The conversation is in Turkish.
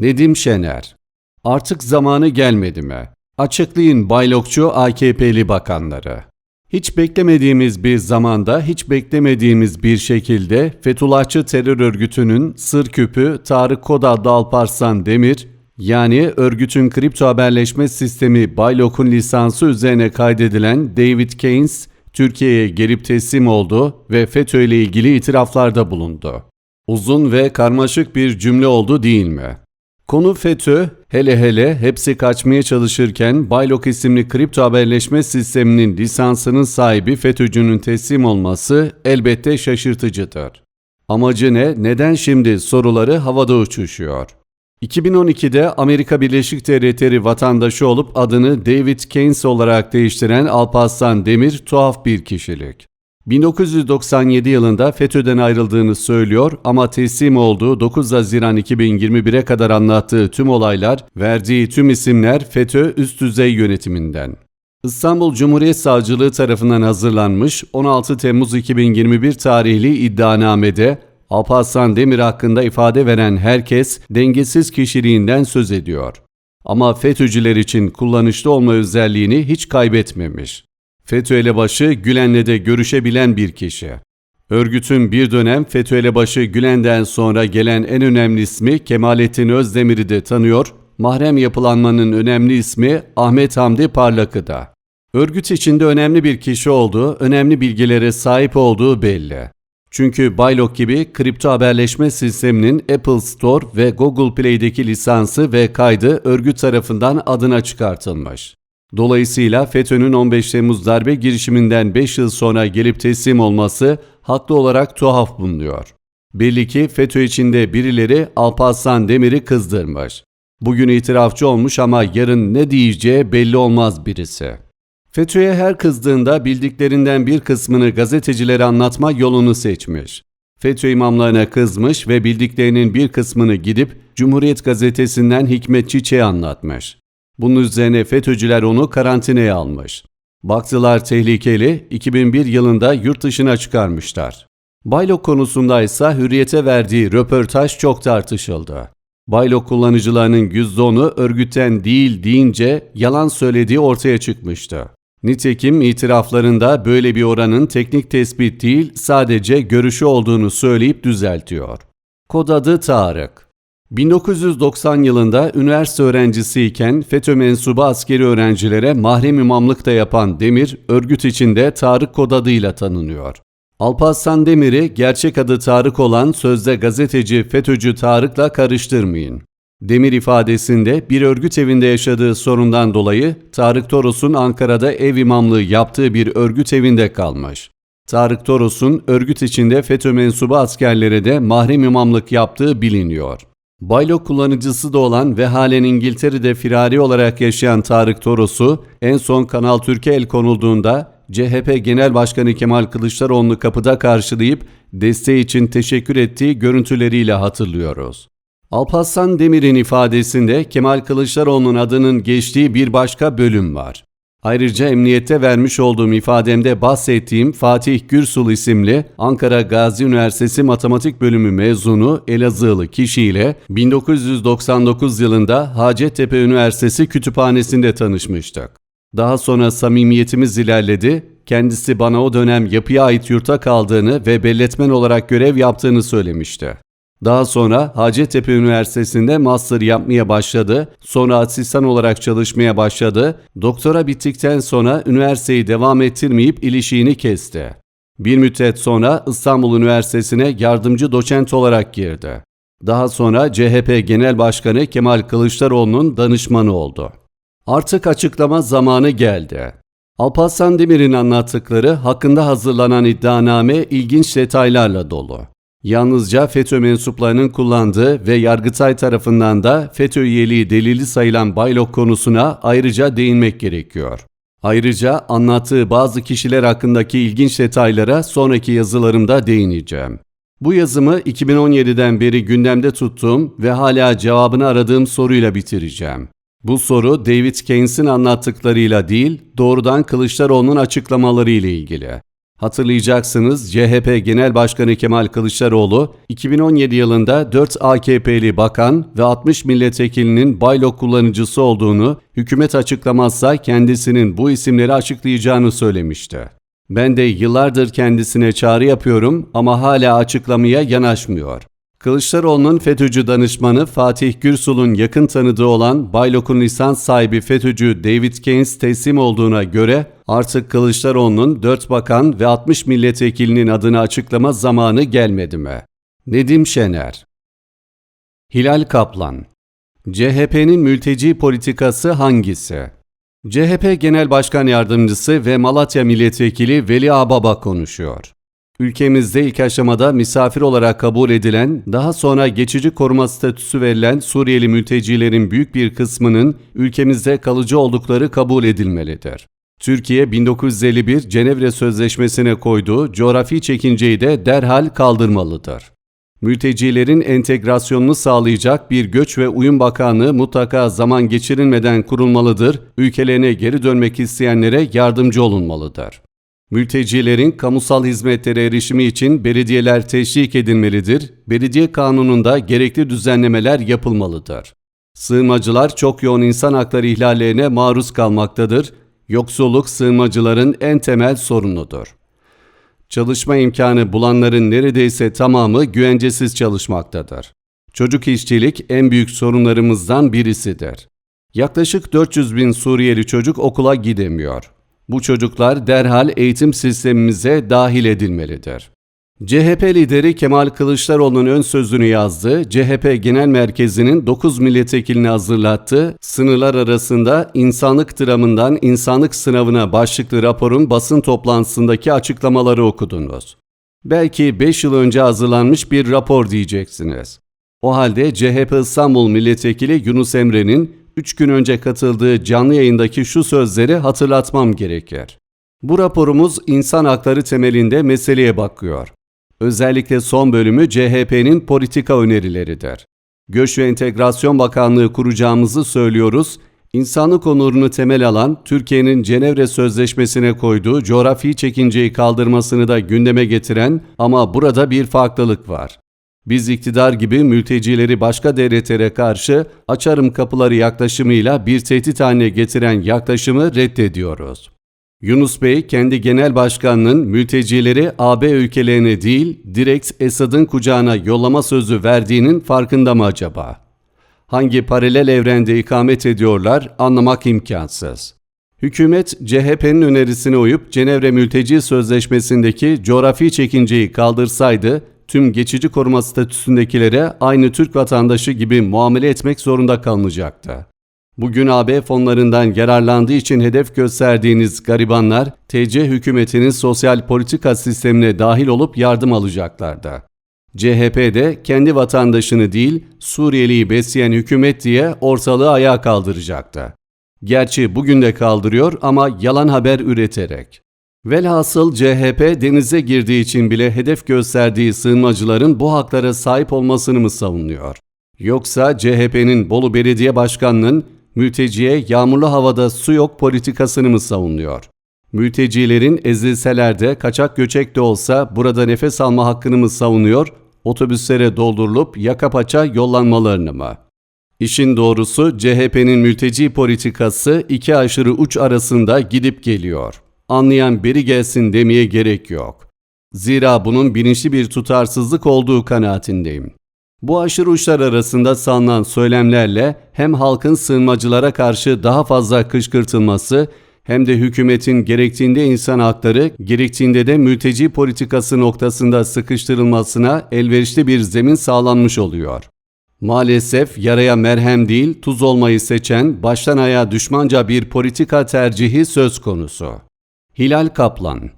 Nedim Şener Artık zamanı gelmedi mi? Açıklayın baylokçu AKP'li bakanları. Hiç beklemediğimiz bir zamanda, hiç beklemediğimiz bir şekilde Fethullahçı terör örgütünün sır küpü Tarık Kod adlı Alparslan Demir, yani örgütün kripto haberleşme sistemi Baylok'un lisansı üzerine kaydedilen David Keynes, Türkiye'ye gelip teslim oldu ve FETÖ ile ilgili itiraflarda bulundu. Uzun ve karmaşık bir cümle oldu değil mi? Konu FETÖ, hele hele hepsi kaçmaya çalışırken Baylok isimli kripto haberleşme sisteminin lisansının sahibi FETÖ'cünün teslim olması elbette şaşırtıcıdır. Amacı ne, neden şimdi soruları havada uçuşuyor. 2012'de Amerika Birleşik Devletleri vatandaşı olup adını David Keynes olarak değiştiren Alparslan Demir tuhaf bir kişilik. 1997 yılında FETÖ'den ayrıldığını söylüyor ama teslim olduğu 9 Haziran 2021'e kadar anlattığı tüm olaylar, verdiği tüm isimler FETÖ üst düzey yönetiminden. İstanbul Cumhuriyet Savcılığı tarafından hazırlanmış 16 Temmuz 2021 tarihli iddianamede Alparslan Demir hakkında ifade veren herkes dengesiz kişiliğinden söz ediyor. Ama FETÖ'cüler için kullanışlı olma özelliğini hiç kaybetmemiş. FETÖ elebaşı Gülen'le de görüşebilen bir kişi. Örgütün bir dönem FETÖ elebaşı Gülen'den sonra gelen en önemli ismi Kemalettin Özdemir'i de tanıyor, mahrem yapılanmanın önemli ismi Ahmet Hamdi Parlak'ı da. Örgüt içinde önemli bir kişi olduğu, önemli bilgilere sahip olduğu belli. Çünkü Baylok gibi kripto haberleşme sisteminin Apple Store ve Google Play'deki lisansı ve kaydı örgüt tarafından adına çıkartılmış. Dolayısıyla FETÖ'nün 15 Temmuz darbe girişiminden 5 yıl sonra gelip teslim olması haklı olarak tuhaf bulunuyor. Belli ki FETÖ içinde birileri Alparslan Demir'i kızdırmış. Bugün itirafçı olmuş ama yarın ne diyeceği belli olmaz birisi. FETÖ'ye her kızdığında bildiklerinden bir kısmını gazetecilere anlatma yolunu seçmiş. FETÖ imamlarına kızmış ve bildiklerinin bir kısmını gidip Cumhuriyet Gazetesi'nden Hikmet Çiçek'e anlatmış. Bunun üzerine FETÖ'cüler onu karantinaya almış. Baktılar tehlikeli, 2001 yılında yurt dışına çıkarmışlar. Baylok konusunda ise hürriyete verdiği röportaj çok tartışıldı. Baylok kullanıcılarının %10'u örgütten değil deyince yalan söylediği ortaya çıkmıştı. Nitekim itiraflarında böyle bir oranın teknik tespit değil sadece görüşü olduğunu söyleyip düzeltiyor. Kod adı Tarık. 1990 yılında üniversite öğrencisiyken FETÖ mensubu askeri öğrencilere mahrem imamlık da yapan Demir, örgüt içinde Tarık kod adıyla tanınıyor. Alparslan Demir'i gerçek adı Tarık olan sözde gazeteci FETÖ'cü Tarık'la karıştırmayın. Demir ifadesinde bir örgüt evinde yaşadığı sorundan dolayı Tarık Toros'un Ankara'da ev imamlığı yaptığı bir örgüt evinde kalmış. Tarık Toros'un örgüt içinde FETÖ mensubu askerlere de mahrem imamlık yaptığı biliniyor. Baylok kullanıcısı da olan ve halen İngiltere'de firari olarak yaşayan Tarık Toros'u en son Kanal Türkiye el konulduğunda CHP Genel Başkanı Kemal Kılıçdaroğlu kapıda karşılayıp desteği için teşekkür ettiği görüntüleriyle hatırlıyoruz. Alparslan Demir'in ifadesinde Kemal Kılıçdaroğlu'nun adının geçtiği bir başka bölüm var. Ayrıca emniyette vermiş olduğum ifademde bahsettiğim Fatih Gürsul isimli Ankara Gazi Üniversitesi Matematik Bölümü mezunu Elazığlı kişiyle 1999 yılında Hacettepe Üniversitesi Kütüphanesi'nde tanışmıştık. Daha sonra samimiyetimiz ilerledi, kendisi bana o dönem yapıya ait yurtta kaldığını ve belletmen olarak görev yaptığını söylemişti. Daha sonra Hacettepe Üniversitesi'nde master yapmaya başladı, sonra asistan olarak çalışmaya başladı, doktora bittikten sonra üniversiteyi devam ettirmeyip ilişiğini kesti. Bir müddet sonra İstanbul Üniversitesi'ne yardımcı doçent olarak girdi. Daha sonra CHP Genel Başkanı Kemal Kılıçdaroğlu'nun danışmanı oldu. Artık açıklama zamanı geldi. Alparslan Demir'in anlattıkları hakkında hazırlanan iddianame ilginç detaylarla dolu. Yalnızca FETÖ mensuplarının kullandığı ve Yargıtay tarafından da FETÖ üyeliği delili sayılan Baylok konusuna ayrıca değinmek gerekiyor. Ayrıca anlattığı bazı kişiler hakkındaki ilginç detaylara sonraki yazılarımda değineceğim. Bu yazımı 2017'den beri gündemde tuttuğum ve hala cevabını aradığım soruyla bitireceğim. Bu soru David Keynes'in anlattıklarıyla değil, doğrudan Kılıçdaroğlu'nun açıklamaları ile ilgili. Hatırlayacaksınız CHP Genel Başkanı Kemal Kılıçdaroğlu 2017 yılında 4 AKP'li bakan ve 60 milletvekilinin baylok kullanıcısı olduğunu hükümet açıklamazsa kendisinin bu isimleri açıklayacağını söylemişti. Ben de yıllardır kendisine çağrı yapıyorum ama hala açıklamaya yanaşmıyor. Kılıçdaroğlu'nun FETÖ'cü danışmanı Fatih Gürsul'un yakın tanıdığı olan Baylok'un lisans sahibi FETÖ'cü David Keynes teslim olduğuna göre artık Kılıçdaroğlu'nun 4 bakan ve 60 milletvekilinin adını açıklama zamanı gelmedi mi? Nedim Şener Hilal Kaplan CHP'nin mülteci politikası hangisi? CHP Genel Başkan Yardımcısı ve Malatya Milletvekili Veli Ağbaba konuşuyor. Ülkemizde ilk aşamada misafir olarak kabul edilen, daha sonra geçici koruma statüsü verilen Suriyeli mültecilerin büyük bir kısmının ülkemizde kalıcı oldukları kabul edilmelidir. Türkiye 1951 Cenevre Sözleşmesi'ne koyduğu coğrafi çekinceyi de derhal kaldırmalıdır. Mültecilerin entegrasyonunu sağlayacak bir göç ve uyum bakanlığı mutlaka zaman geçirilmeden kurulmalıdır, ülkelerine geri dönmek isteyenlere yardımcı olunmalıdır. Mültecilerin kamusal hizmetlere erişimi için belediyeler teşvik edilmelidir, belediye kanununda gerekli düzenlemeler yapılmalıdır. Sığınmacılar çok yoğun insan hakları ihlallerine maruz kalmaktadır, yoksulluk sığınmacıların en temel sorunudur. Çalışma imkanı bulanların neredeyse tamamı güvencesiz çalışmaktadır. Çocuk işçilik en büyük sorunlarımızdan birisidir. Yaklaşık 400 bin Suriyeli çocuk okula gidemiyor. Bu çocuklar derhal eğitim sistemimize dahil edilmelidir. CHP lideri Kemal Kılıçdaroğlu'nun ön sözünü yazdı, CHP Genel Merkezi'nin 9 milletvekilini hazırlattı, sınırlar arasında insanlık dramından insanlık sınavına başlıklı raporun basın toplantısındaki açıklamaları okudunuz. Belki 5 yıl önce hazırlanmış bir rapor diyeceksiniz. O halde CHP İstanbul Milletvekili Yunus Emre'nin 3 gün önce katıldığı canlı yayındaki şu sözleri hatırlatmam gerekir. Bu raporumuz insan hakları temelinde meseleye bakıyor. Özellikle son bölümü CHP'nin politika önerileridir. Göç ve Entegrasyon Bakanlığı kuracağımızı söylüyoruz. İnsanlık onurunu temel alan Türkiye'nin Cenevre Sözleşmesi'ne koyduğu coğrafi çekinceyi kaldırmasını da gündeme getiren ama burada bir farklılık var. Biz iktidar gibi mültecileri başka devletlere karşı açarım kapıları yaklaşımıyla bir tehdit haline getiren yaklaşımı reddediyoruz. Yunus Bey kendi genel başkanının mültecileri AB ülkelerine değil direkt Esad'ın kucağına yollama sözü verdiğinin farkında mı acaba? Hangi paralel evrende ikamet ediyorlar anlamak imkansız. Hükümet CHP'nin önerisine uyup Cenevre Mülteci Sözleşmesi'ndeki coğrafi çekinceyi kaldırsaydı tüm geçici koruma statüsündekilere aynı Türk vatandaşı gibi muamele etmek zorunda kalınacaktı. Bugün AB fonlarından yararlandığı için hedef gösterdiğiniz garibanlar, TC hükümetinin sosyal politika sistemine dahil olup yardım alacaklardı. CHP de kendi vatandaşını değil, Suriyeliyi besleyen hükümet diye ortalığı ayağa kaldıracaktı. Gerçi bugün de kaldırıyor ama yalan haber üreterek. Velhasıl CHP denize girdiği için bile hedef gösterdiği sığınmacıların bu haklara sahip olmasını mı savunuyor? Yoksa CHP'nin Bolu Belediye Başkanı'nın mülteciye yağmurlu havada su yok politikasını mı savunuyor? Mültecilerin ezilseler de kaçak göçek de olsa burada nefes alma hakkını mı savunuyor, otobüslere doldurulup yaka paça yollanmalarını mı? İşin doğrusu CHP'nin mülteci politikası iki aşırı uç arasında gidip geliyor. Anlayan biri gelsin demeye gerek yok. Zira bunun bilinçli bir tutarsızlık olduğu kanaatindeyim. Bu aşırı uçlar arasında salınan söylemlerle hem halkın sığınmacılara karşı daha fazla kışkırtılması hem de hükümetin gerektiğinde insan hakları, gerektiğinde de mülteci politikası noktasında sıkıştırılmasına elverişli bir zemin sağlanmış oluyor. Maalesef yaraya merhem değil, tuz olmayı seçen, baştan ayağa düşmanca bir politika tercihi söz konusu. Hilal Kaplan